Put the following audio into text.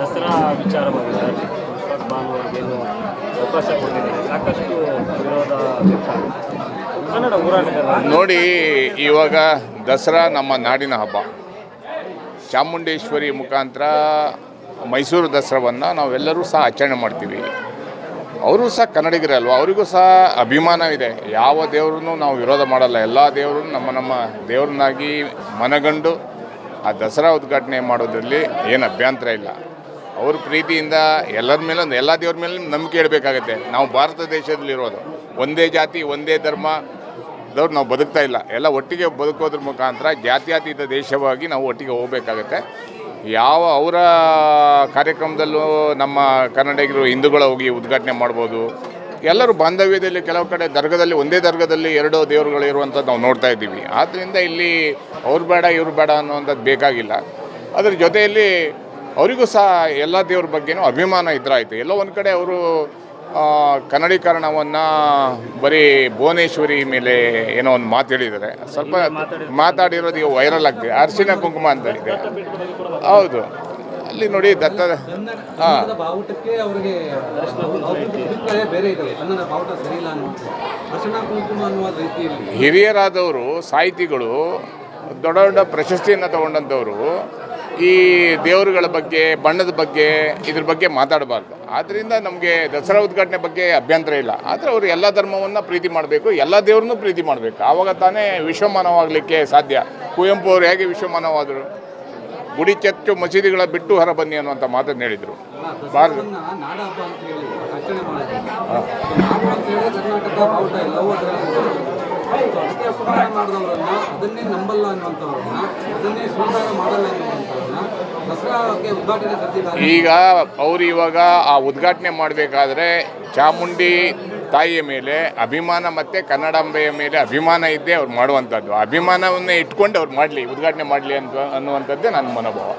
ದಸರಾ ವಿಚಾರ ಮಾಡಿದ್ದಾರೆ ಇಸ್ಫಾಕ್ ಭಾನುವಾರಿಗೇನು ಅವಕಾಶ ಕೊಟ್ಟಿದ್ದಾರೆ ಸಾಕಷ್ಟು ವಿರೋಧ ಕನ್ನಡ ನೋಡಿ, ಇವಾಗ ದಸರಾ ನಮ್ಮ ನಾಡಿನ ಹಬ್ಬ. ಚಾಮುಂಡೇಶ್ವರಿ ಮುಖಾಂತರ ಮೈಸೂರು ದಸರಾವನ್ನು ನಾವೆಲ್ಲರೂ ಸಹ ಆಚರಣೆ ಮಾಡ್ತೀವಿ. ಅವರು ಸಹ ಕನ್ನಡಿಗರಲ್ವ ಅವರಿಗೂ ಸಹ ಅಭಿಮಾನವಿದೆ ಯಾವ ದೇವ್ರನ್ನೂ ನಾವು ವಿರೋಧ ಮಾಡಲ್ಲ. ಎಲ್ಲ ದೇವರು ನಮ್ಮ ನಮ್ಮ ದೇವ್ರನ್ನಾಗಿ ಮನಗಂಡು ಆ ದಸರಾ ಉದ್ಘಾಟನೆ ಮಾಡೋದ್ರಲ್ಲಿ ಏನು ಅಭ್ಯಂತರ ಇಲ್ಲ. ಅವ್ರ ಪ್ರೀತಿಯಿಂದ ಎಲ್ಲರ ಮೇಲೆ ಎಲ್ಲ ದೇವ್ರ ಮೇಲೆ ನಂಬಿಕೆ ಇಡಬೇಕಾಗತ್ತೆ. ನಾವು ಭಾರತ ದೇಶದಲ್ಲಿರೋದು ಒಂದೇ ಜಾತಿ, ಒಂದೇ ಧರ್ಮ, ದವ್ರು ನಾವು ಬದುಕ್ತಾ ಇಲ್ಲ. ಎಲ್ಲ ಒಟ್ಟಿಗೆ ಬದುಕೋದ್ರ ಮುಖಾಂತರ ಜಾತ್ಯಾತೀತ ದೇಶವಾಗಿ ನಾವು ಒಟ್ಟಿಗೆ ಹೋಗಬೇಕಾಗತ್ತೆ. ಯಾವ ಅವರ ಕಾರ್ಯಕ್ರಮದಲ್ಲೂ ನಮ್ಮ ಕನ್ನಡಿಗರು, ಹಿಂದೂಗಳ ಹೋಗಿ ಉದ್ಘಾಟನೆ ಮಾಡ್ಬೋದು. ಎಲ್ಲರೂ ಬಾಂಧವ್ಯದಲ್ಲಿ ಕೆಲವು ಕಡೆ ದರ್ಗದಲ್ಲಿ, ಒಂದೇ ದರ್ಗದಲ್ಲಿ ಎರಡು ದೇವರುಗಳು ಇರುವಂಥದ್ದು ನಾವು ನೋಡ್ತಾ ಇದ್ದೀವಿ. ಆದ್ದರಿಂದ ಇಲ್ಲಿ ಅವ್ರು ಬೇಡ, ಇವ್ರು ಬೇಡ ಅನ್ನುವಂಥದ್ದು ಬೇಕಾಗಿಲ್ಲ. ಅದ್ರ ಜೊತೆಯಲ್ಲಿ ಅವರಿಗೂ ಸಹ ಎಲ್ಲ ದೇವ್ರ ಬಗ್ಗೆನೂ ಅಭಿಮಾನ ಇದ್ರಾಯಿತು. ಎಲ್ಲೋ ಒಂದು ಕಡೆ ಅವರು ಕನ್ನಡೀಕರಣವನ್ನು ಬರೀ ಭುವನೇಶ್ವರಿ ಮೇಲೆ ಏನೋ ಒಂದು ಮಾತು ಹೇಳಿದ್ದಾರೆ. ಸ್ವಲ್ಪ ಮಾತಾಡಿರೋದು ಈಗ ವೈರಲ್ ಆಗ್ತಿದೆ ಅರ್ಶಿನ ಕುಂಕುಮ ಅಂತ ಇದೆ. ಹೌದು. ಅಲ್ಲಿ ನೋಡಿ ದತ್ತ ಹಾಂ ಇಲ್ಲ ಹಿರಿಯರಾದವರು ಸಾಹಿತಿಗಳು ದೊಡ್ಡ ದೊಡ್ಡ ಪ್ರಶಸ್ತಿಯನ್ನು ತಗೊಂಡಂಥವರು ಈ ದೇವರುಗಳ ಬಗ್ಗೆ ಬಣ್ಣದ ಬಗ್ಗೆ ಇದ್ರ ಬಗ್ಗೆ ಮಾತಾಡಬಾರ್ದು. ಆದ್ದರಿಂದ ನಮಗೆ ದಸರಾ ಉದ್ಘಾಟನೆ ಬಗ್ಗೆ ಅಭ್ಯಂತರ ಇಲ್ಲ. ಆದರೆ ಅವರು ಎಲ್ಲ ಧರ್ಮವನ್ನು ಪ್ರೀತಿ ಮಾಡಬೇಕು ಎಲ್ಲ ದೇವ್ರನ್ನೂ ಪ್ರೀತಿ ಮಾಡಬೇಕು. ಆವಾಗ ತಾನೇ ವಿಶ್ವಮಾನವಾಗಲಿಕ್ಕೆ ಸಾಧ್ಯ. ಕುವೆಂಪು ಅವರು ಹೇಗೆ ವಿಶ್ವಮಾನವಾದರು? ಗುಡಿ ಚರ್ಚು ಮಸೀದಿಗಳ ಬಿಟ್ಟು ಹೊರ ಬನ್ನಿ ಅನ್ನುವಂಥ ಮಾತನ್ನು ಹೇಳಿದರು. ಭಾರತ ಈಗ ಅವರು ಇವಾಗ ಆ ಉದ್ಘಾಟನೆ ಮಾಡಬೇಕಾದ್ರೆ ಚಾಮುಂಡಿ ತಾಯಿಯ ಮೇಲೆ, ಅಭಿಮಾನ ಮತ್ತು ಕನ್ನಡಾಂಬೆಯ ಮೇಲೆ ಅಭಿಮಾನ ಇದ್ದೇ ಅವ್ರು ಮಾಡುವಂಥದ್ದು. ಅಭಿಮಾನವನ್ನೇ ಇಟ್ಕೊಂಡು ಅವ್ರು ಮಾಡಲಿ, ಉದ್ಘಾಟನೆ ಮಾಡಲಿ ಅಂತ ಅನ್ನುವಂಥದ್ದೇ ನನ್ನ ಮನೋಭಾವ.